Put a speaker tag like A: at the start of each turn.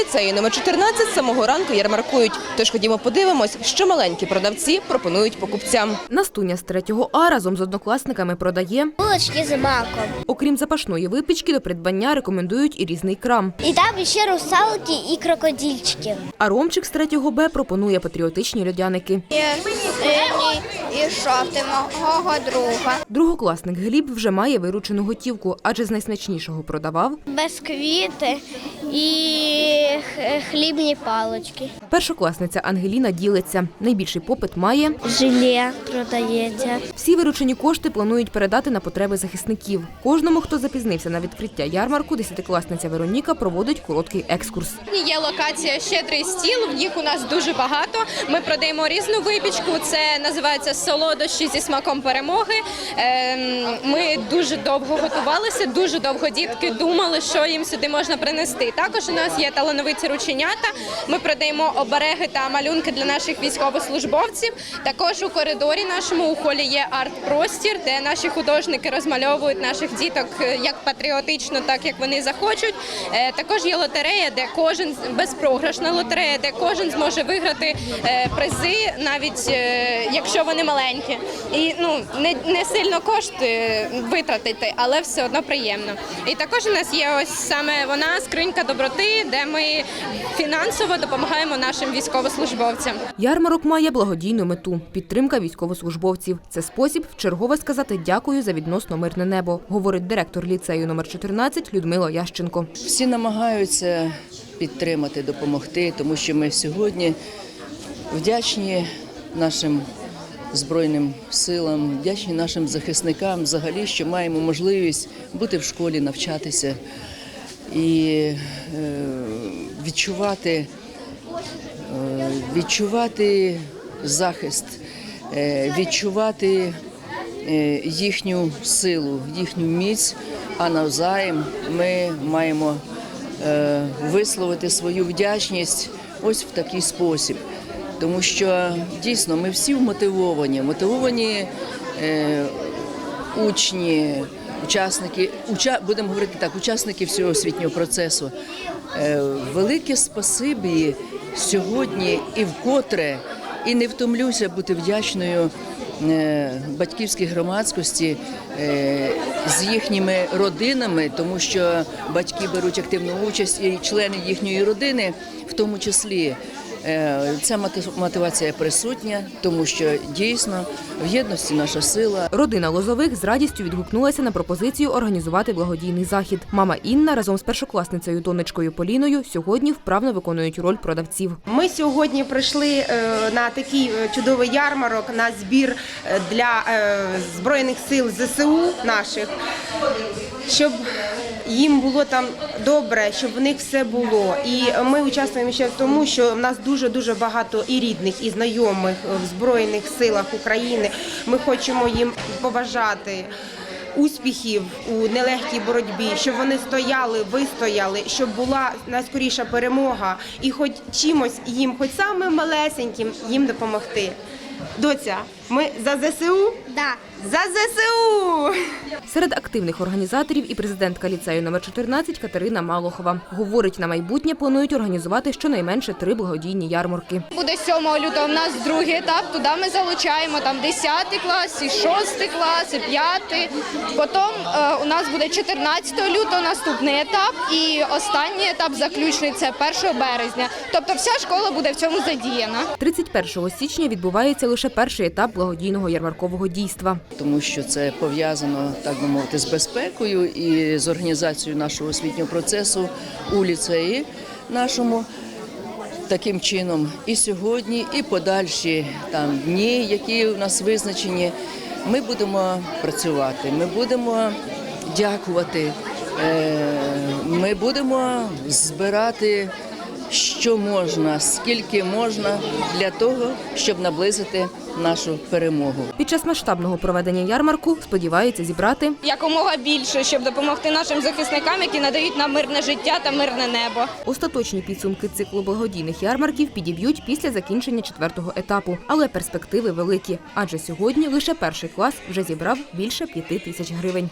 A: ліцеї номер 14 з самого ранку ярмаркують. Тож ходімо подивимось, що маленькі продавці пропонують покупцям. Настуня з 3 А разом з однокласниками продає.
B: Булочки з маком.
A: Окрім запашної випічки, до придбання рекомендують і різний крам.
B: І там ще русалки і крокодильчики.
A: А Ромчик з 3 Б пропонує патріотичні льодяники.
B: І синій, і жовтий мого друга.
A: Другокласник Гліб вже має виручену готівку, адже з найсмачнішого продавав.
B: Безквіти і хлібні палочки.
A: Першокласниця Ангеліна ділиться. Найбільший попит має.
B: Желе продається.
A: Всі виручені кошти планують передати на потреби захисників. Кожному, хто запізнився на відкриття ярмарку, десятикласниця Вероніка проводить короткий екскурс.
C: Є локація щедрий стіл. Їх у нас дуже багато. Ми продаємо різну випічку. Це називається солодощі зі смаком перемоги. Ем, Ми дуже довго готувалися, дуже довго дітки думали, що їм сюди можна принести. Також у нас є талановиті рученята. Ми продаємо обереги та малюнки для наших військовослужбовців. Також у коридорі нашому у холі є арт-простір, де наші художники розмальовують наших діток е, як патріотично, так як вони захочуть. Е, Також є лотерея, де кожен безпрограшна лотерея, де кожен зможе виграти е, призи, навіть якщо вони маленькі. І ну не, не сильно кошти витратити, але все одно приємно. І також у нас є ось саме вона скринька доброти, де ми фінансово допомагаємо нашим військовослужбовцям.
A: Ярмарок має благодійну мету підтримка військовослужбовців. Це спосіб вчергове сказати дякую за відносно мирне небо, говорить директор ліцею номер 14 Людмила Ященко.
D: Всі намагаються підтримати, допомогти, тому що ми сьогодні вдячні нашим збройним силам, вдячні нашим захисникам, взагалі, що маємо можливість бути в школі, навчатися і е, відчувати, е, відчувати захист, е, відчувати їхню силу, їхню міць, а навзаєм ми маємо висловити свою вдячність ось в такий спосіб. Тому що дійсно ми всі вмотивовані, мотивовані е, учні, учасники, уча, будемо говорити так, учасники всього освітнього процесу. Е, велике спасибі сьогодні і вкотре, і не втомлюся бути вдячною е, батьківській громадськості е, з їхніми родинами, тому що батьки беруть активну участь і члени їхньої родини, в тому числі. Е, Ця мати- мотивація присутня, тому що дійсно в єдності наша сила.
A: Родина Лозових з радістю відгукнулася на пропозицію організувати благодійний захід. Мама Інна разом з першокласницею донечкою Поліною сьогодні вправно виконують роль продавців.
E: Ми сьогодні прийшли е, на такий е, чудовий ярмарок на збір для збройних сил ЗСУ наших, щоб їм було там добре, щоб в них все було. І ми участвуємо ще в тому, що в нас дуже дуже багато і рідних, і знайомих в збройних силах України. Ми хочемо їм побажати. Успіхів у нелегкій боротьбі, щоб вони стояли, вистояли, щоб була найскоріша перемога, і хоч чимось їм, хоч самим малесеньким, їм допомогти. Доця, ми за ЗСУ?
B: Да.
E: За ЗСУ!
A: Серед активних організаторів і президентка ліцею номер 14 Катерина Малохова. Говорить, на майбутнє планують організувати щонайменше три благодійні ярмарки.
C: Буде 7 лютого. У нас другий етап. Туди ми залучаємо там 10 клас, і 6 клас, і 5. Потім е, у нас буде 14 лютого наступний етап, і останній етап заключний це 1 березня. Тобто вся школа буде в цьому задіяна.
A: 31 січня відбувається лише перший етап благодійного ярмаркового дійства.
D: Тому що це пов'язано, так би мовити, з безпекою і з організацією нашого освітнього процесу у ліцеї нашому. Таким чином, і сьогодні, і подальші там дні, які у нас визначені, ми будемо працювати. Ми будемо дякувати. е, Ми будемо збирати, що можна, скільки можна для того, щоб наблизити нашу перемогу.
A: Під час масштабного проведення ярмарку сподіваються зібрати
C: Якомога більше, щоб допомогти нашим захисникам, які надають нам мирне життя та мирне небо.
A: Остаточні підсумки циклу благодійних ярмарків підіб'ють після закінчення четвертого етапу, але перспективи великі. Адже сьогодні лише перший клас вже зібрав більше п'яти тисяч гривень.